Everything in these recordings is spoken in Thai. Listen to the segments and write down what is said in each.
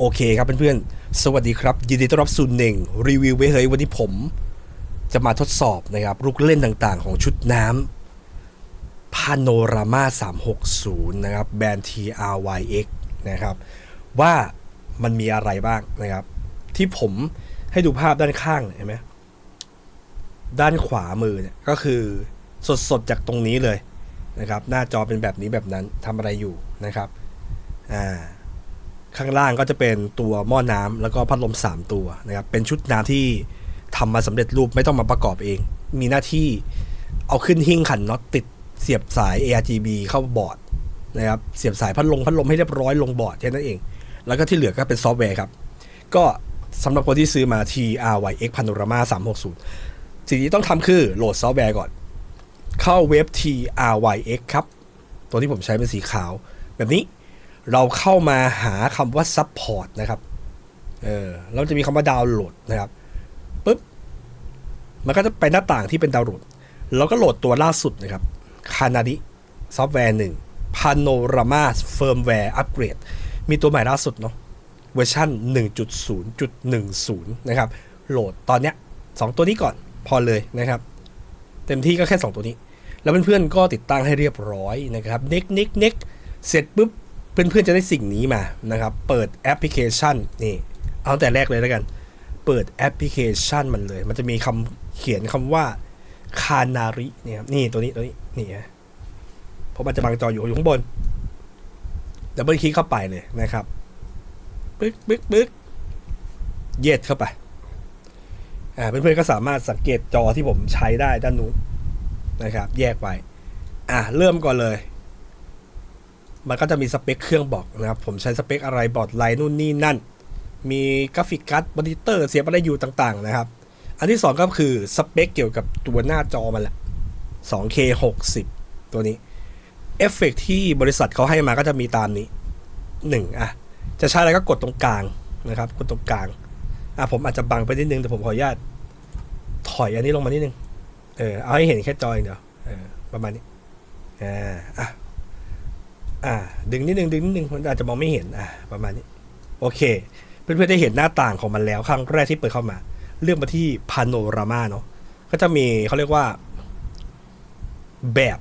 โอเคครับเพื่อนๆ สวัสดีครับ ยินดีต้อนรับสู่เน่งรีวิวไว้เฮ้ยวันนี้ผม จะมาทดสอบนะครับลูกเล่นต่างๆ ของชุดน้ำพาโนรามา 360 นะครับแบรนด์ TRYX นะครับ ว่ามันมีอะไรบ้างนะครับ ที่ผมให้ดูภาพด้านข้างเห็นไหมด้านขวามือเนี่ยก็คือสดๆ จากตรงนี้เลยนะครับ หน้าจอเป็นแบบนี้แบบนั้นทำอะไรอยู่นะครับ อ่า ข้างล่างก็จะเป็นตัวหม้อน้ำแล้วก็พัดลม 3 ตัวนะครับเป็นชุดน้ำที่ทำมาสำเร็จรูปไม่ต้องมาประกอบเอง มีหน้าที่เอาขึ้นหิ้งขันน็อตติดเสียบสาย ARGB เข้าบอร์ดนะครับเสียบสายพัดลมพัดลมให้เรียบร้อยลงบอร์ดแค่นั้นเอง แล้วก็ที่เหลือก็เป็นซอฟต์แวร์ครับ ก็สำหรับคนที่ซื้อมา TRYX Panorama 360 สิ่งที่ต้องทำคือโหลดซอฟต์แวร์ก่อน เข้าเว็บ TRYX ครับ ตัวที่ผมใช้เป็นสีขาวแบบนี้ เราเข้ามาหาคำว่า support นะครับ เออเราจะมีคำว่าดาวน์โหลดนะครับปุ๊บ มันก็จะไปหน้าต่างที่เป็นดาวน์โหลด เราก็โหลดตัวล่าสุดนะครับคานาดิซอฟต์แวร์หนึ่ง Panorama Firmware Upgrade มีตัวใหม่ล่าสุดเนาะเวอร์ชัน1.0.10 นะครับ โหลดตอนเนี้ยสองตัวนี้ก่อนพอเลยนะครับ เต็มที่ก็แค่ 2 ตัวนี้ แล้วเพื่อนๆก็ติดตั้งให้เรียบร้อยนะครับ เน็กเน็กเน็กเสร็จปุ๊บ เพื่อนๆจะได้สิ่งนี้มานะครับ เปิดแอปพลิเคชันนี่เอาแต่แรกเลยแล้วกัน เปิดแอปพลิเคชันมันเลย มันจะมีคำเขียนคำว่าคานาริเนี่ยครับนี่ตัวนี้ตัวนี้นี่ฮะเพราะมันจะบังจออยู่อยู่ข้างบนดับเบิลคลิกเข้าไปเลยนะครับปึ๊กปึ๊กปึ๊กเย็ดเข้าไปอ่าเพื่อนๆก็สามารถสังเกตจอที่ผมใช้ได้ด้านนู้นนะครับ แยกไว้อะเริ่มก่อนเลย มันก็จะมีสเปคเครื่องบอกนะครับ ผมใช้สเปคอะไรบอร์ดไลน์นู่นนี่นั่น มีกราฟิกการ์ดมอนิเตอร์เสียบอะไรอยู่ต่างๆนะครับ อันที่สองก็คือสเปคเกี่ยวกับตัวหน้าจอมันแหละ 2K 60 ตัวนี้เอฟเฟกต์ที่บริษัทเขาให้มาก็จะมีตามนี้หนึ่งอะ จะใช้อะไรก็กดตรงกลางนะครับ กดตรงกลาง อะผมอาจจะบังไปนิดนึง แต่ผมขออนุญาตถอยอันนี้ลงมานิดนึง เออเอาให้เห็นแค่จอยเดียวเออประมาณนี้อ่าอะ อ่า ดึงนิดนึงดึงนิดนึงมันอาจจะมองไม่เห็นอ่าประมาณนี้ โอเค เพื่อนๆได้เห็นหน้าต่างของมันแล้วครั้งแรกที่เปิดเข้ามา เลื่อกมาที่พาโนรามาเนาะก็จะมีเขาเรียกว่า แบบ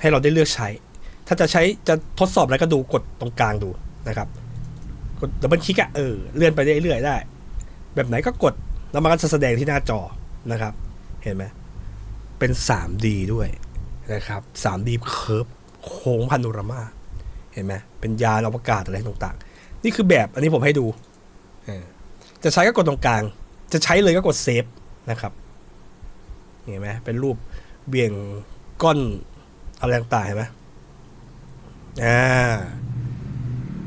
ให้เราได้เลือกใช้ ถ้าจะใช้จะทดสอบอะไรก็ดูกดตรงกลางดูนะครับกดดับเบิลคลิกอะเออเลื่อนไปเรื่อยๆได้ แบบไหนก็กดแล้วมันก็จะแสดงที่หน้าจอนะครับ เห็นไหมเป็น 3D ด้วยนะครับ 3D เคิร์ฟโค้งพาโนรามา เห็นไหมเป็นยานอวกาศอะไรต่างๆ นี่คือแบบอันนี้ผมให้ดู จะใช้ก็กดตรงกลาง จะใช้เลยก็กดเซฟนะครับเห็นไหมเป็นรูปเบี่ยงก้อนอะไรต่างๆเห็นไหมอ่า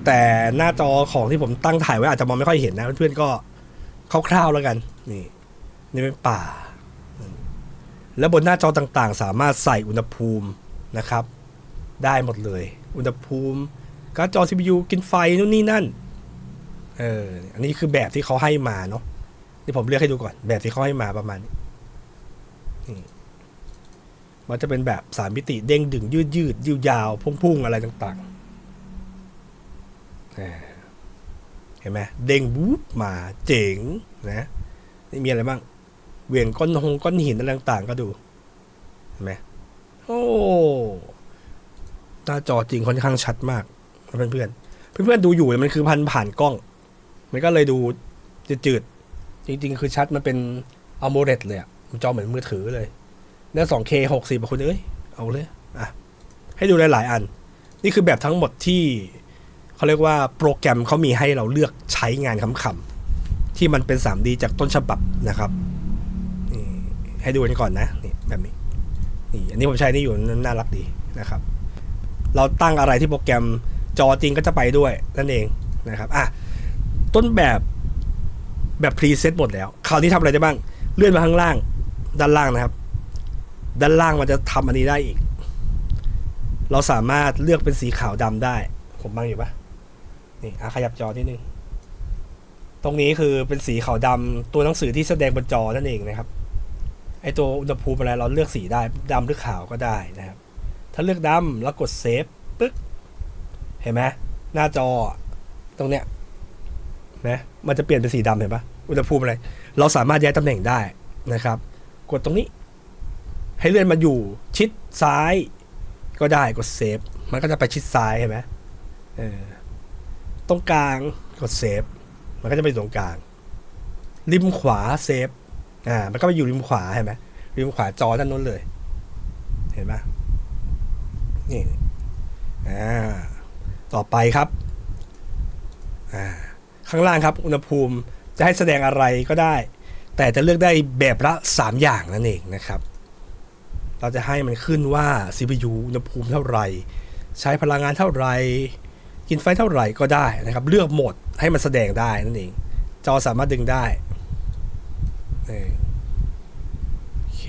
แต่หน้าจอของที่ผมตั้งถ่ายไว้อาจจะมองไม่ค่อยเห็นนะเพื่อนๆก็คร่าวๆแล้วกัน นี่ นี่เป็นป่า แล้วบนหน้าจอต่างๆ สามารถใส่อุณหภูมินะครับ ได้หมดเลย อุณหภูมิ การ์ดจอ CPU กินไฟนู่นนี่นั่น เออ อันนี้คือแบบที่เขาให้มาเนาะนี่ผมเลือกให้ดูก่อน แบบที่เขาให้มาประมาณนี้มันจะเป็นแบบสามมิติเด้งดึงยืดยืดยยาวๆพุ่งๆอะไรต่างๆ เห็นไหมเด้งบู๊บมาเจ๋งนะนี่มีอะไรบ้างเวียงก้อนหงก้อนหินอะไรต่างๆ ก็ดู เห็นไหมโอ้ หน้าจอจริงค่อนข้างชัดมากเพื่อนเพื่อนเพื่อนๆดูอยู่มันคือพันผ่านกล้อง มันก็เลยดูจืดๆจริง ๆ คือชัดมันเป็นอัลโมเรตเลยอะจอเหมือนมือถือเลยเนี่ย 2K 60คุณเอ้ยเอาเลยอะให้ดูหลายๆอัน นี่คือแบบทั้งหมดที่เขาเรียกว่าโปรแกรมเขามีให้เราเลือกใช้งานคำๆที่มันเป็น 3D จากต้นฉบับนะครับนี่ให้ดูกันก่อนนะนี่แบบนี้นี่อันนี้ผมใช้นี่อยู่น่ารักดีนะครับ เราตั้งอะไรที่โปรแกรมจอจริงก็จะไปด้วยนั่นเองนะครับอะต้นแบบแบบพรีเซตหมดแล้ว คราวนี้ทำอะไรได้บ้าง เลื่อนมาข้างล่าง ด้านล่างนะครับ ด้านล่างมันจะทำอันนี้ได้อีก เราสามารถเลือกเป็นสีขาวดำได้ ผมบังอยู่ปะนี่อะขยับจอนิดนึง ตรงนี้คือเป็นสีขาวดำตัวหนังสือที่แสดงบนจอนั่นเองนะครับ ไอตัวอุณหภูมิอะไรเราเลือกสีได้ดำหรือขาวก็ได้นะครับ ถ้าเลือกดำแล้วกดเซฟปึ๊กเห็นไหมหน้าจอตรงเนี้ยนะมันจะเปลี่ยนเป็นสีดำเห็นปะอุณหภูมิอะไร เราสามารถย้ายตำแหน่งได้นะครับ กดตรงนี้ ให้เลื่อนมาอยู่ชิดซ้ายก็ได้กดเซฟมันก็จะไปชิดซ้ายเห็นไหมเออตรงกลางกดเซฟมันก็จะไปตรงกลาง ริมขวาเซฟอ่ามันก็ไปอยู่ริมขวาเห็นไหมริมขวาจอด้านโน้นเลย เห็นไหม นี่ต่อไปครับ ข้างล่างครับ อุณหภูมิจะให้แสดงอะไรก็ได้ แต่จะเลือกได้แบบละ 3 อย่างนั่นเองนะครับ เราจะให้มันขึ้นว่า CPU อุณหภูมิเท่าไหร่ ใช้พลังงานเท่าไหร่ กินไฟเท่าไหร่ก็ได้นะครับ เลือกโหมดให้มันแสดงได้นั่นเอง จอสามารถดึงได้โอเค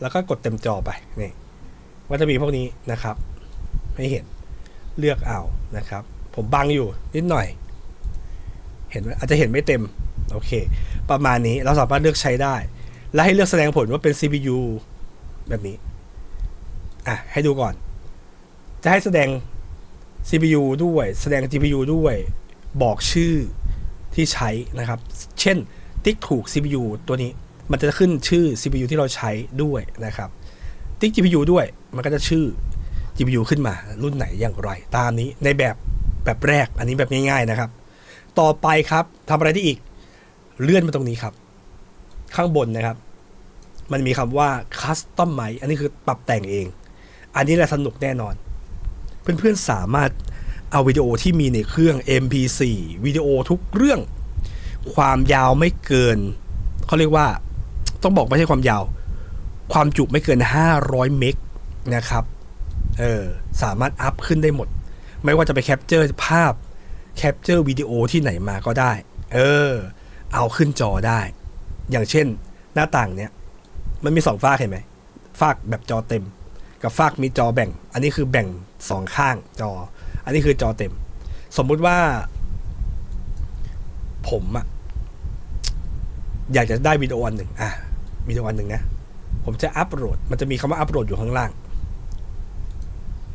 แล้วก็กดเต็มจอไปนี่ ว่าจะมีพวกนี้นะครับให้เห็นเลือกเอานะครับ ผมบังอยู่นิดหน่อย เห็นอาจจะเห็นไม่เต็ม โอเค ประมาณนี้เราสามารถเลือกใช้ได้ และให้เลือกแสดงผลว่าเป็น CPU แบบนี้ อะ ให้ดูก่อน จะให้แสดง CPU ด้วย แสดง GPU ด้วย บอกชื่อที่ใช้นะครับ เช่น ติ๊กถูก CPU ตัวนี้ มันจะขึ้นชื่อ CPU ที่เราใช้ด้วยนะครับ ติ๊ก GPU ด้วย มันก็จะชื่อ GPU ขึ้นมารุ่นไหนอย่างไร ตามนี้ในแบบแบบแรก อันนี้แบบง่ายๆนะครับ ต่อไปครับทำอะไรได้อีก เลื่อนมาตรงนี้ครับ ข้างบนนะครับ มันมีคำว่า custom ไหมอันนี้คือปรับแต่งเอง อันนี้แหละสนุกแน่นอน เพื่อนๆสามารถเอาวิดีโอที่มีในเครื่อง MP4 วิดีโอทุกเรื่อง ความยาวไม่เกิน เขาเรียกว่า ต้องบอกไม่ใช่ความยาว ความจุไม่เกิน 500 เมก นะครับเออสามารถอัพขึ้นได้หมด ไม่ว่าจะไปแคปเจอร์ภาพแคปเจอร์วิดีโอที่ไหนมาก็ได้ เออ เอาขึ้นจอได้ อย่างเช่น หน้าต่างเนี้ยมันมีสองฝากเห็นไหมฝากแบบจอเต็ม กับฝากมีจอแบ่ง อันนี้คือแบ่งสองข้างจอ อันนี้คือจอเต็ม สมมุติว่า ผมอะอยากจะได้วิดีโออันหนึ่งอะวิดีโออันหนึ่งนะผมจะอัปโหลด มันจะมีคำว่าอัปโหลดอยู่ข้างล่าง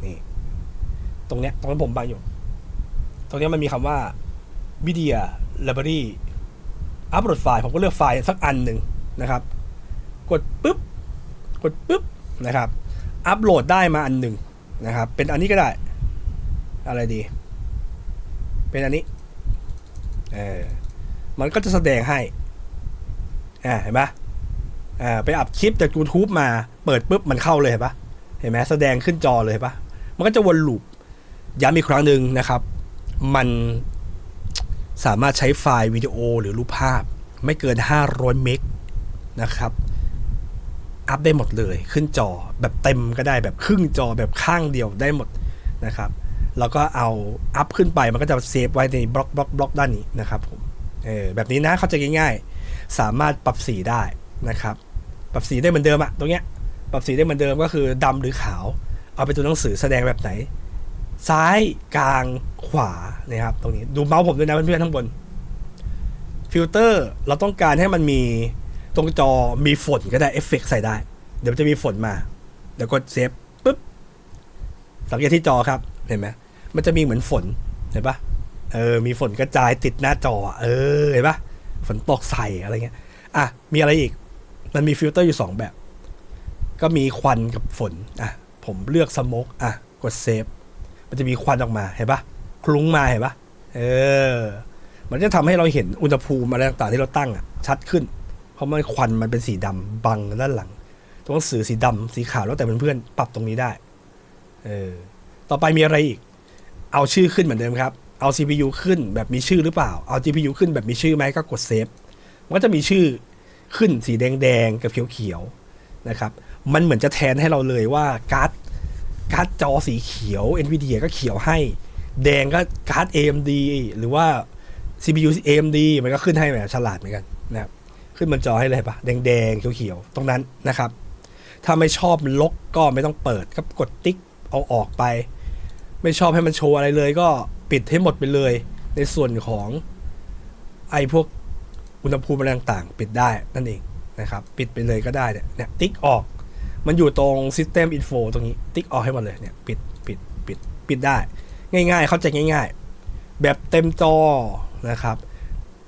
นี่ ตรงเนี้ยตรงนั้นผมบังอยู่ ตรงเนี้ยมันมีคำว่า Media Library อัปโหลดไฟล์ ผมก็เลือกไฟล์สักอันหนึ่งนะครับ กดปุ๊บ กดปุ๊บนะครับ อัปโหลดได้มาอันหนึ่งนะครับ เป็นอันนี้ก็ได้ อะไรดี เป็นอันนี้ เออ มันก็จะแสดงให้ อ่า เห็นปะอ่า ไปอัพคลิปจาก YouTube มา เปิดปุ๊บ มันเข้าเลยเห็นปะเห็นไหมแสดงขึ้นจอเลยเห็นปะมันก็จะวนลูป ย้ำอีกครั้งหนึ่งนะครับ มันสามารถใช้ไฟล์วิดีโอหรือรูปภาพ ไม่เกิน 500 เมกนะครับ อัพได้หมดเลย ขึ้นจอแบบเต็มก็ได้แบบครึ่งจอแบบข้างเดียวได้หมดนะครับ แล้วก็เอาอัพขึ้นไปมันก็จะเซฟไว้ในบล็อกบล็อกบล็อกด้านนี้นะครับผมเออแบบนี้นะเขาใจง่ายๆ สามารถปรับสีได้นะครับ ปรับสีได้เหมือนเดิมอะตรงเนี้ยปรับสีได้เหมือนเดิมก็คือดำหรือขาว เอาไปตัวหนังสือแสดงแบบไหน ซ้ายกลางขวานะครับตรงนี้ดูเมาส์ผมด้วยนะเพื่อนๆทั้างบนฟิลเตอร์เราต้องการให้มันมีตรงจอมีฝนก็ได้เอฟเฟกใส่ได้ เดี๋ยวมันจะมีฝนมา เดี๋ยวกดเซฟปุ๊บสังเกตที่จอครับเห็นไหมมันจะมีเหมือนฝนเห็นปะเออมีฝนกระจายติดหน้าจอ เออเห็นปะฝนตกใส่อะไรเงี้ยอะมีอะไรอีก มันมีฟิลเตอร์อยู่สองแบบ ก็มีควันกับฝนอะผมเลือกสโมกอะกดเซฟ มันจะมีควันออกมาเห็นปะคลุ้งมาเห็นปะเออ มันจะทำให้เราเห็นอุณหภูมิอะไรต่างๆที่เราตั้งอะ ชัดขึ้น เพราะมันควันมันเป็นสีดำบังด้านหลังตัวหนังสือสีดำสีขาวแล้วแต่เพื่อนๆปรับตรงนี้ได้ เออ ต่อไปมีอะไรอีก เอาชื่อขึ้นเหมือนเดิมครับ เอา CPU ขึ้นแบบมีชื่อหรือเปล่า เอา GPU ขึ้นแบบมีชื่อไหมก็กดเซฟ มันก็จะมีชื่อขึ้นสีแดงๆกับเขียวๆนะครับ มันเหมือนจะแทนให้เราเลยว่าการ์ด การ์ดจอสีเขียว NVIDIA ก็เขียวให้ แดงก็การ์ด AMD หรือว่า CPU AMD มันก็ขึ้นให้แบบฉลาดเหมือนกันนะครับขึ้นบนจอให้เลยปะแดงๆเขียวๆตรงนั้นนะครับ ถ้าไม่ชอบลกก็ไม่ต้องเปิดก็กดติ๊กเอาออกไป ไม่ชอบให้มันโชว์อะไรเลย ก็ปิดให้หมดไปเลย ในส่วนของไอพวกอุณหภูมิอะไรต่างๆ ปิดได้นั่นเองนะครับ ปิดไปเลยก็ได้เนี่ยติ๊กออก มันอยู่ตรง System Info ตรงนี้ ติ๊กออกให้หมดเลยเนี่ย ปิดปิดปิดปิดได้ ง่าย ๆ เข้าใจง่าย ๆ แบบเต็มจอนะครับ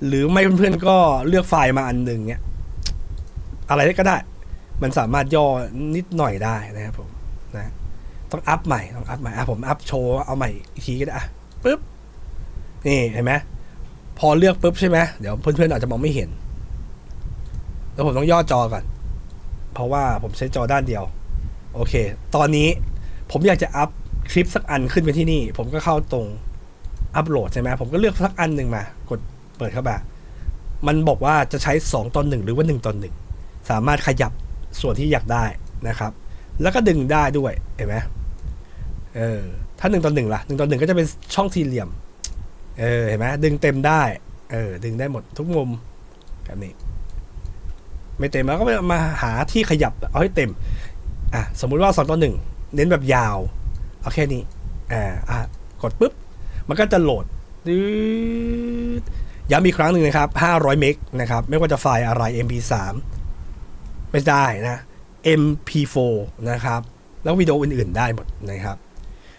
หรือไม่เพื่อนๆก็เลือกไฟล์มาอันหนึ่งเนี้ยอะไรก็ได้ มันสามารถย่อนิดหน่อยได้นะครับผมนะต้องอัพใหม่ต้องอัพใหม่อะผมอัพโชว์เอาใหม่อีกทีก็ได้อะปึ๊บนี่เห็นไหมพอเลือกปุ๊บใช่ไหมเดี๋ยวเพื่อนๆอาจจะมองไม่เห็นแล้วผมต้องย่อจอก่อน เพราะว่าผมใช้จอด้านเดียว โอเค ตอนนี้ผมอยากจะอัพคลิปสักอันขึ้นไปที่นี่ ผมก็เข้าตรงอัพโหลดใช่ไหมผมก็เลือกสักอันหนึ่งมา กดเปิดเข้ามามันบอกว่าจะใช้ 2ตอนหนึ่งหรือว่า 1ตอนหนึ่งสามารถขยับส่วนที่อยากได้นะครับ แล้วก็ดึงได้ด้วยเห็นไหมเออถ้า1ตอนหนึ่งล่ะ1ตอนหนึ่งก็จะเป็นช่องสี่เหลี่ยมเออเห็นไหมดึงเต็มได้เออดึงได้หมดทุกมุมแบบนี้ ไม่เต็มแล้วก็มาหาที่ขยับเอาให้เต็มอะสมมุติว่า2ต่อหนึ่งเน้นแบบยาวเอาแค่นี้อ่าอะกดปุ๊บ มันก็จะโหลดดืดย้ำอีกครั้งหนึ่งนะครับ 500 เมกนะครับ ไม่ว่าจะไฟล์อะไร MP3 ไม่ได้นะ MP4 นะครับ แล้ววิดีโออื่น ๆ ได้หมดนะครับ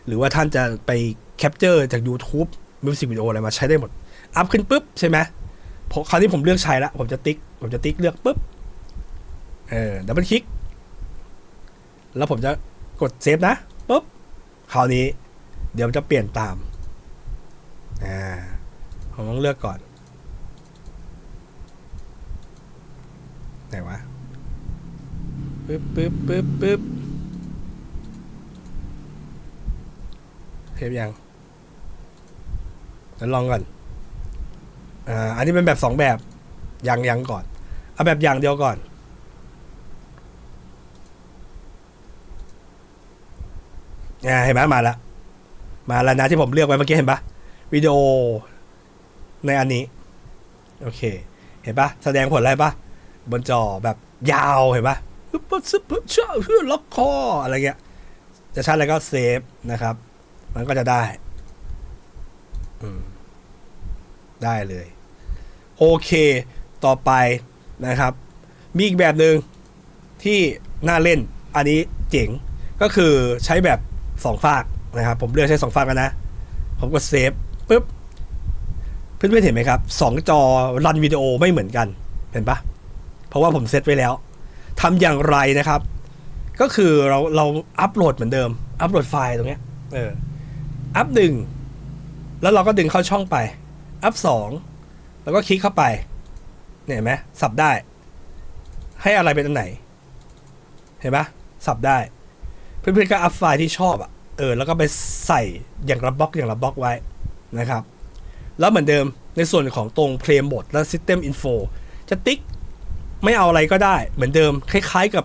หรือว่าท่านจะไปแคปเจอร์จาก YouTube มิวสิกวิดีโออะไรมาใช้ได้หมด อัพขึ้นปุ๊บ ใช่ไหมพอคราวนี้ผมเลือกใช้ละ ผมจะติ๊ก ผมจะติ๊กเลือกปุ๊บ เออดับเบิลคลิก แล้วผมจะกดเซฟนะปุ๊บคราวนี้ เดี๋ยวมันจะเปลี่ยนตามอ่าผมต้องเลือกก่อน ไหนวะปึ๊บปึ๊บปึ๊บปึ๊บเทปยังแล้วลองก่อนอ่าอันนี้เป็นแบบสองแบบยังยังก่อน เอาแบบอย่างเดียวก่อน อ่าเห็นไหมมาแล้วมาแล้วนะที่ผมเลือกไว้เมื่อกี้เห็นปะวิดีโอในอันนี้ โอเค เห็นปะแสดงผลอะไรปะบนจอแบบยาวเห็นปะปึ๊บปึ๊บปึ๊บเชื่อเพื่อล็อกคออะไรเงี้ย จะชัดแล้วก็เซฟนะครับ มันก็จะได้ อืม ได้เลย โอเค ต่อไปนะครับ มีอีกแบบหนึ่งที่น่าเล่น อันนี้เจ๋ง ก็คือใช้แบบ สองฝากนะครับ ผมเลือกใช้สองฝากกันนะ ผมกดเซฟปุ๊บเพื่อนๆเห็นไหมครับสองจอรันวิดีโอไม่เหมือนกันเห็นปะเพราะว่าผมเซตไว้แล้วทำอย่างไรนะครับ ก็คือเราเราอัปโหลดเหมือนเดิม อัปโหลดไฟล์ตรงเนี้ยเอออัพหนึ่งแล้วเราก็ดึงเข้าช่องไป อัพสองแล้วก็คลิกเข้าไปเห็นไหมสับได้ ให้อะไรเป็นอันไหน เห็นปะสับได้ เพื่อนๆก็อัพไฟล์ที่ชอบอะเออแล้วก็ไปใส่อย่างละบล็อกอย่างละบล็อกไว้นะครับ แล้วเหมือนเดิมในส่วนของตรง Play Mode และ System Info จะติ๊กไม่เอาอะไรก็ได้ เหมือนเดิม คล้ายๆกับ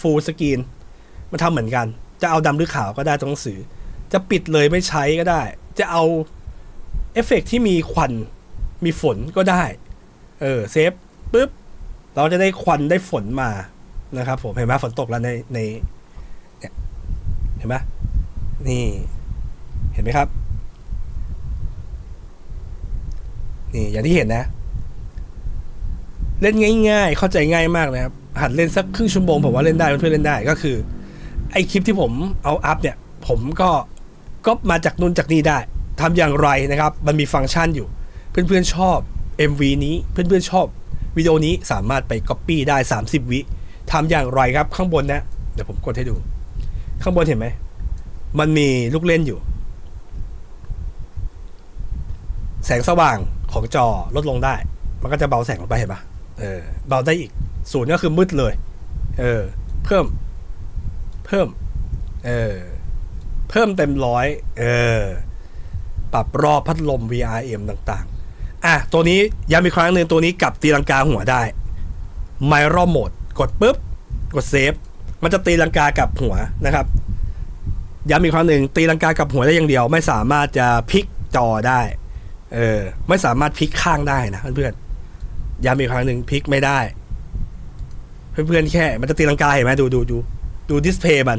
Full Screen มันทำเหมือนกัน จะเอาดำหรือขาวก็ได้ตรงหนังสือ จะปิดเลยไม่ใช้ก็ได้ จะเอาเอฟเฟกต์ที่มีควันมีฝนก็ได้ เออเซฟปุ๊บ เราจะได้ควันได้ฝนมานะครับผมเห็นไหมฝนตกแล้วในใน เนี่ย เห็นไหมนี่ เห็นไหมครับ นี่อย่างที่เห็นนะ เล่นง่าย ๆ เข้าใจง่ายมากนะครับ หัดเล่นสักครึ่งชั่วโมงผมว่าเล่นได้เพื่อนๆเล่นได้ก็คือ ไอคลิปที่ผมเอาอัพเนี่ย ผมก็ก็มาจากนู่นจากนี่ได้ทำอย่างไรนะครับ มันมีฟังก์ชันอยู่ เพื่อนๆชอบ MV นี้เพื่อนๆชอบวิดีโอนี้สามารถไป Copy ได้ 30 วิทำอย่างไรครับข้างบนนะ เดี๋ยวผมกดให้ดู ข้างบนเห็นไหม มันมีลูกเล่นอยู่ แสงสว่างของจอลดลงได้ มันก็จะเบาแสงลงไปเห็นปะเออ เบาได้อีก ศูนย์ก็คือมืดเลย เออ เพิ่ม เพิ่ม เออ เพิ่มเต็มร้อย เออ ปรับรอบพัดลม VRM ต่างๆ อะ ตัวนี้ย้ำอีกครั้งหนึ่งตัวนี้กลับตีลังกาหัวได้ ไมรอ Mode กดปุ๊บ กดเซฟ มันจะตีลังกากับหัวนะครับย้ำอีกครั้งหนึ่งตีลังกากับหัวได้อย่างเดียว ไม่สามารถจะพลิกจอได้ เออ ไม่สามารถพลิกข้างได้นะเพื่อนๆย้ำอีกครั้งหนึ่งพลิกไม่ได้ เพื่อนๆแค่ มันจะตีลังกาเห็นไหมดูดูดูดูดิสเพย์มัน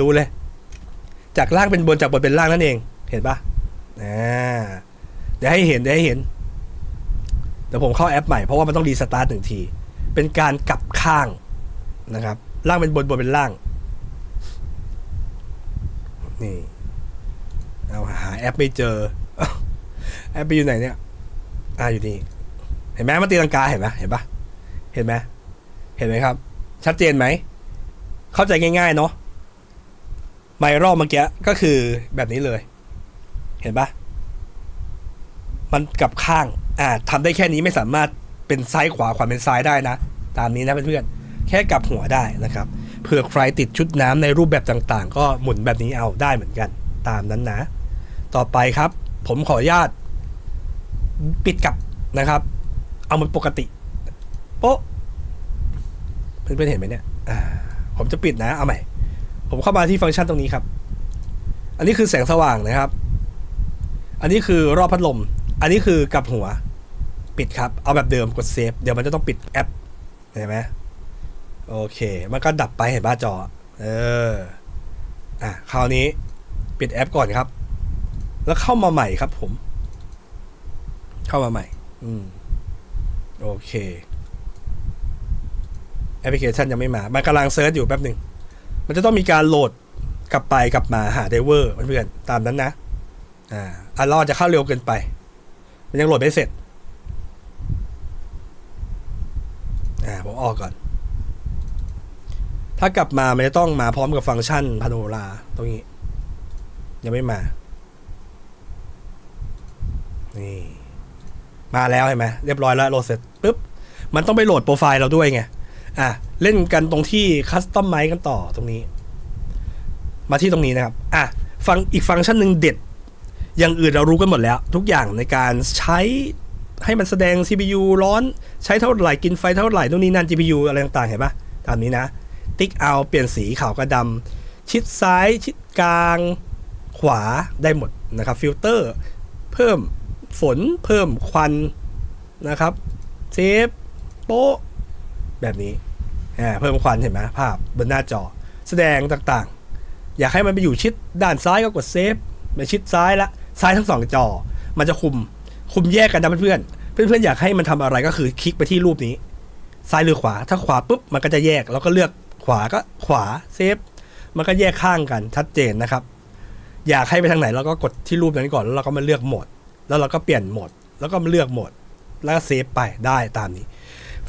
รู้เลย จากล่างเป็นบนจากบนเป็นล่างนั่นเอง เห็นปะอ่าเดี๋ยวให้เห็นเดี๋ยวให้เห็นเดี๋ยวผมเข้าแอปใหม่เพราะว่ามันต้องรีสตาร์ทหนึ่งที เป็นการกลับข้างนะครับ ล่างเป็นบนบนเป็นล่าง นี่ เอาหาแอปไม่เจอ แอปไปอยู่ไหนเนี่ย อ่าอยู่นี่ เห็นไหมมันตีลังกาเห็นไหมเห็นปะเห็นไหมเห็นไหมครับ ชัดเจนไหม เข้าใจง่ายๆเนาะไมรอบเมื่อกี้ก็คือแบบนี้เลย เห็นปะมันกลับข้าง อ่าทำได้แค่นี้ไม่สามารถเป็นซ้ายขวาขวาเป็นซ้ายได้นะ ตามนี้นะเพื่อนๆ แค่กลับหัวได้นะครับเผื่อใครติดชุดน้ำในรูปแบบต่างๆ ก็หมุนแบบนี้เอาได้เหมือนกันตามนั้นนะ ต่อไปครับ ผมขออนุญาต ปิดกับนะครับ เอามันปกติโป๊ะเพื่อนๆเห็นไหมเนี่ยผมจะปิดนะเอาใหม่ ผมเข้ามาที่ฟังก์ชันตรงนี้ครับ อันนี้คือแสงสว่างนะครับ อันนี้คือรอบพัดลม อันนี้คือกับหัว ปิดครับ เอาแบบเดิมกดเซฟ เดี๋ยวมันจะต้องปิดแอปเห็นไหม โอเค มันก็ดับไปเห็นบ้าจอ เออ อะ คราวนี้ปิดแอปก่อนครับ แล้วเข้ามาใหม่ครับผม เข้ามาใหม่ อืม โอเค แอปพลิเคชันยังไม่มา มันกำลังเซิร์ชอยู่แป๊บหนึ่ง มันจะต้องมีการโหลดกลับไปกลับมาหาไดเวอร์เพื่อนๆตามนั้นนะ อ่าอันรอดจะเข้าเร็วเกินไป มันยังโหลดไม่เสร็จ อ่า ผมออกก่อน ถ้ากลับมามันจะต้องมาพร้อมกับฟังก์ชันพาโนราตรงนี้ ยังไม่มา นี่ มาแล้วเห็นไหมเรียบร้อยแล้วโหลดเสร็จปุ๊บ มันต้องไปโหลดโปรไฟล์เราด้วยไง อะ เล่นกันตรงที่คัสตอมไมซ์กันต่อตรงนี้ มาที่ตรงนี้นะครับ อะ ฟังอีกฟังก์ชันหนึ่งเด็ด อย่างอื่นเรารู้กันหมดแล้ว ทุกอย่างในการใช้ให้มันแสดง CPU ร้อนใช้เท่าไหร่กินไฟเท่าไหร่นู่นนี่นั่น GPU อะไรต่างๆ เห็นปะตามนี้นะ ติ๊กเอาเปลี่ยนสีขาวกับดำชิดซ้ายชิดกลางขวาได้หมดนะครับฟิลเตอร์เพิ่มฝนเพิ่มควันนะครับเซฟโป๊ะแบบนี้เพิ่มควันเห็นไหมภาพบนหน้าจอ แสดงต่างๆ อยากให้มันไปอยู่ชิดด้านซ้ายก็กดเซฟไปชิดซ้ายละซ้ายทั้งสองจอ มันจะคุมคุมแยกกันนะเพื่อนเพื่อนๆอยากให้มันทำอะไรก็คือคลิกไปที่รูปนี้ ซ้ายหรือขวาถ้าขวาปุ๊บมันก็จะแยกแล้วก็เลือก ขวาก็ขวาเซฟ มันก็แยกข้างกันชัดเจนนะครับ อยากให้ไปทางไหนเราก็กดที่รูปนั้นก่อนแล้วเราก็มาเลือกโหมด แล้วเราก็เปลี่ยนโหมด แล้วก็มาเลือกโหมด แล้วก็เซฟไปได้ตามนี้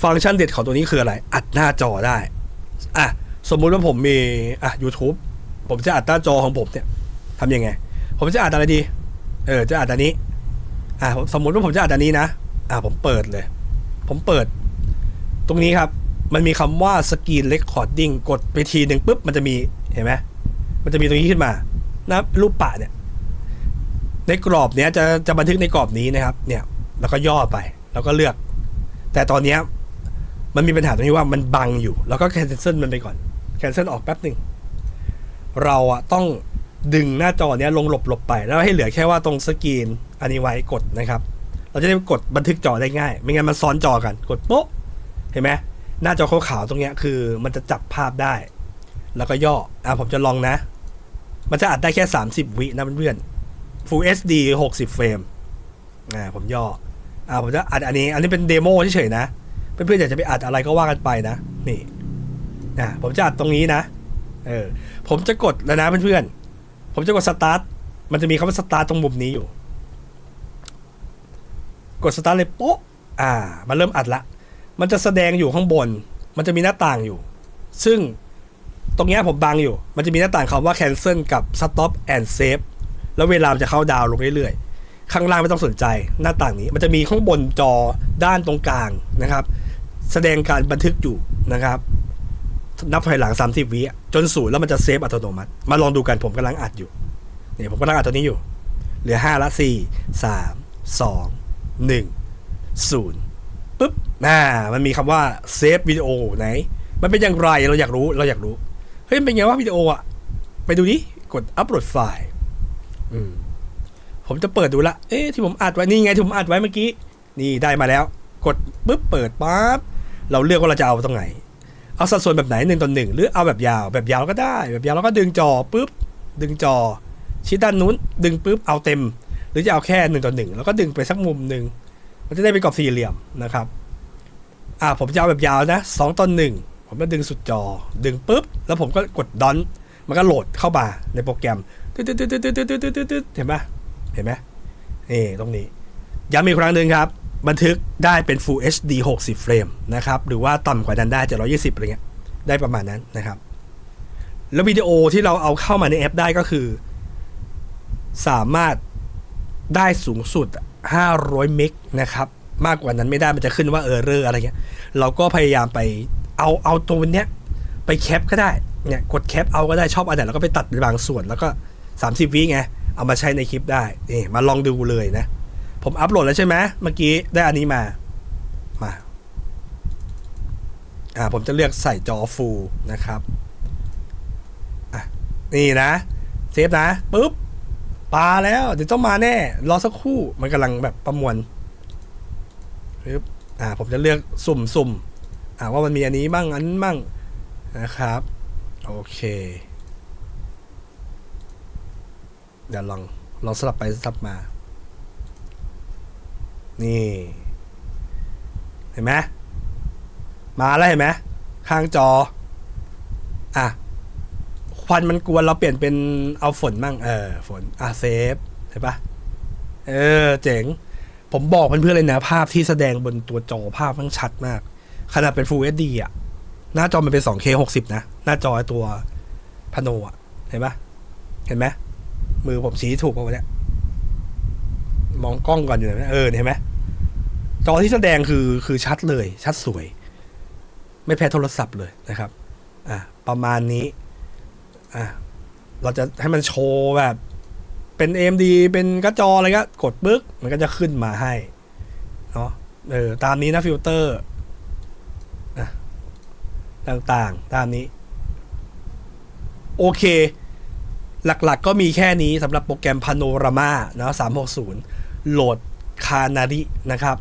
ฟังก์ชันเด็ดของตัวนี้คืออะไร อัดหน้าจอได้อะสมมุติว่าผมมีอะ YouTube ผมจะอัดหน้าจอของผมเนี่ยทำยังไง ผมจะอัดอะไรดี เออ จะอัดอันนี้ อะสมมุติว่าผมจะอัดอันนี้นะ อะผมเปิดเลย ผมเปิด ตรงนี้ครับ มันมีคำว่า Screen Recording กดไปทีหนึ่งปุ๊บมันจะมีเห็นไหมมันจะมีตรงนี้ขึ้นมานะรูปปะเนี่ย ในกรอบเนี้ยจะจะบันทึกในกรอบนี้นะครับ เนี่ย แล้วก็ย่อไป แล้วก็เลือก แต่ตอนเนี้ยมันมีปัญหาตรงที่ว่ามันบังอยู่ แล้วก็แคนเซิลมันไปก่อนแคนเซิลออกแป๊บหนึ่งเราอะต้องดึงหน้าจอเนี้ยลงหลบหลบไป แล้วให้เหลือแค่ว่าตรงสกรีนอันนี้ไว้กดนะครับ เราจะได้กดบันทึกจอได้ง่าย ไม่งั้นมันซ้อนจอกัน กดโป๊ะเห็นไหม หน้าจอขาวๆตรงเนี้ยคือมันจะจับภาพได้ แล้วก็ย่อ อะผมจะลองนะ มันจะอัดได้แค่ 30 วินะเพื่อนๆ Full HD 60 เฟรม อ่าผมย่อ อ่าผมจะอัดอันนี้ อันนี้เป็นเดโมเฉยๆนะ เพื่อนๆอยากจะไปอัดอะไรก็ว่ากันไปนะ นี่นะผมจะอัดตรงนี้นะ เออ ผมจะกดแล้วนะเพื่อนๆ ผมจะกดสตาร์ท มันจะมีคำว่าสตาร์ทตรงมุมนี้อยู่ กดสตาร์ทเลยโป๊ะ อ่า มันเริ่มอัดละ มันจะแสดงอยู่ข้างบน มันจะมีหน้าต่างอยู่ ซึ่งตรงนี้ผมบังอยู่ มันจะมีหน้าต่างคำว่า cancel กับ stop and save แล้วเวลามันจะเข้าดาวน์ลงเรื่อยๆ ข้างล่างไม่ต้องสนใจ หน้าต่างนี้ มันจะมีข้างบนจอด้านตรงกลางนะครับ แสดงการบันทึกอยู่นะครับ นับถอยหลัง 30 วิจนศูนย์แล้วมันจะเซฟอัตโนมัติ มาลองดูกันผมกำลังอัดอยู่ เนี่ยผมกำลังอัดตัวนี้อยู่ เหลือ 5 ละ 4 3 2 1 0ปุ๊บ น่ามันมีคำว่าเซฟวิดีโอไหน มันเป็นอย่างไรเราอยากรู้เราอยากรู้ เฮ้ยเป็นไงว่าวิดีโออะไปดูดิกดอัปโหลดไฟล์ผมจะเปิดดูละ เอ๊ะที่ผมอัดไว้นี่ไงที่ผมอัดไว้เมื่อกี้ นี่ได้มาแล้ว กดปุ๊บเปิดปั๊บเราเลือกว่าเราจะเอาตรงไหน เอาสัดส่วนแบบไหนหนึ่งต่อหนึ่งหรือเอาแบบยาวแบบยาวก็ได้ แบบยาวแล้วก็ดึงจอปุ๊บดึงจอชี้ด้านนู้น ดึงปุ๊บเอาเต็ม หรือจะเอาแค่หนึ่งต่อหนึ่งแล้วก็ดึงไปสักมุมหนึ่งมันจะได้เป็นกรอบสี่เหลี่ยมนะครับ อ่าผมยาวแบบยาวนะสองตอนหนึ่งผมก็ดึงสุดจอ ดึงปุ๊บ แล้วผมก็กดดอนมันก็โหลดเข้ามาในโปรแกรมตึ๊ดตึ๊ดตึ๊ดตึ๊ดตึ๊ดตึ๊ดตึ๊ดเห็นไหมเห็นไหมนี่ตรงนี้ย้ำอีกครั้งหนึ่งครับ บันทึกได้เป็น Full HD 60 เฟรมนะครับ หรือว่าต่ำกว่านั้นได้ 720อะไรเงี้ย ได้ประมาณนั้นนะครับ แล้ววิดีโอที่เราเอาเข้ามาในแอปได้ก็คือ สามารถได้สูงสุด 500 เมกนะครับ มากกว่านั้นไม่ได้มันจะขึ้นว่าเออเรออะไรเงี้ย เราก็พยายามไปเอาเอาตัวเนี้ยไปแคปก็ได้เนี่ยกดแคปเอาก็ได้ชอบอันไหนแล้วก็ไปตัดเป็นบางส่วนแล้วก็ 30 วิไงเอามาใช้ในคลิปได้นี่มาลองดูเลยนะ ผมอัพโหลดแล้วใช่ไหมเมื่อกี้ได้อันนี้มามาอ่าผมจะเลือกใส่จอฟูลนะครับอะนี่นะเซฟนะปุ๊บปลาแล้ว เดี๋ยวต้องมาแน่ รอสักครู่มันกำลังแบบประมวล ปึ๊บอ่าผมจะเลือกสุ่มสุ่มอ่าว่ามันมีอันนี้บ้างอันนั้นบ้างนะครับ โอเค เดี๋ยวลองลองสลับไปสลับมา นี่ เห็นไหมมาแล้วเห็นไหมข้างจอ อะควันมันกวนเราเปลี่ยนเป็นเอาฝนมั่งเออฝนอะเซฟเห็นปะเออ เจ๋ง ผมบอกเพื่อนๆเลยนะ ภาพที่แสดงบนตัวจอภาพมันชัดมาก ขนาดเป็น Full HD อะ หน้าจอมันเป็น 2K 60 นะ หน้าจอตัวพโนอะ เห็นปะเห็นไหมมือผมชี้ถูกป่าวะเนี่ยมองกล้องก่อนอยู่ไหนเออเห็นไหมจอที่แสดงคือคือชัดเลย ชัดสวย ไม่แพ้โทรศัพท์เลยนะครับ อะประมาณนี้ อะเราจะให้มันโชว์แบบ เป็น AMD เป็นกระจออะไรก็กดปึ๊กมันก็จะขึ้นมาให้เนาะเออตามนี้นะฟิลเตอร์อะต่างๆ ตามนี้ โอเค หลักๆก็มีแค่นี้สำหรับโปรแกรม Panorama เนาะ360 โหลดคานารินะครับ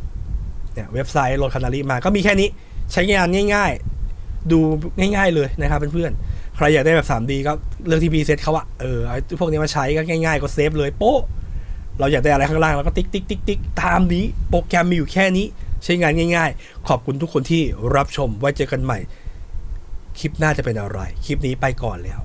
เนี่ยเว็บไซต์โหลดคานาริมาก็มีแค่นี้ใช้งานง่าย ๆ ดูง่าย ๆเลยนะครับเพื่อนๆ ใครอยากได้แบบ 3D ก็เลือกที่พีเซตเขาอะเออเอพวกนี้มาใช้ก็ง่ายๆ ก็เซฟเลยโป๊ะเราอยากได้อะไรข้างล่างเราก็ติ๊กติ๊กติ๊กติ๊กตามนี้ โปรแกรมมีอยู่แค่นี้ ใช้งานง่าย ๆ ขอบคุณทุกคนที่รับชมไว้เจอกันใหม่ คลิปหน้าจะเป็นอะไร คลิปนี้ไปก่อนแล้ว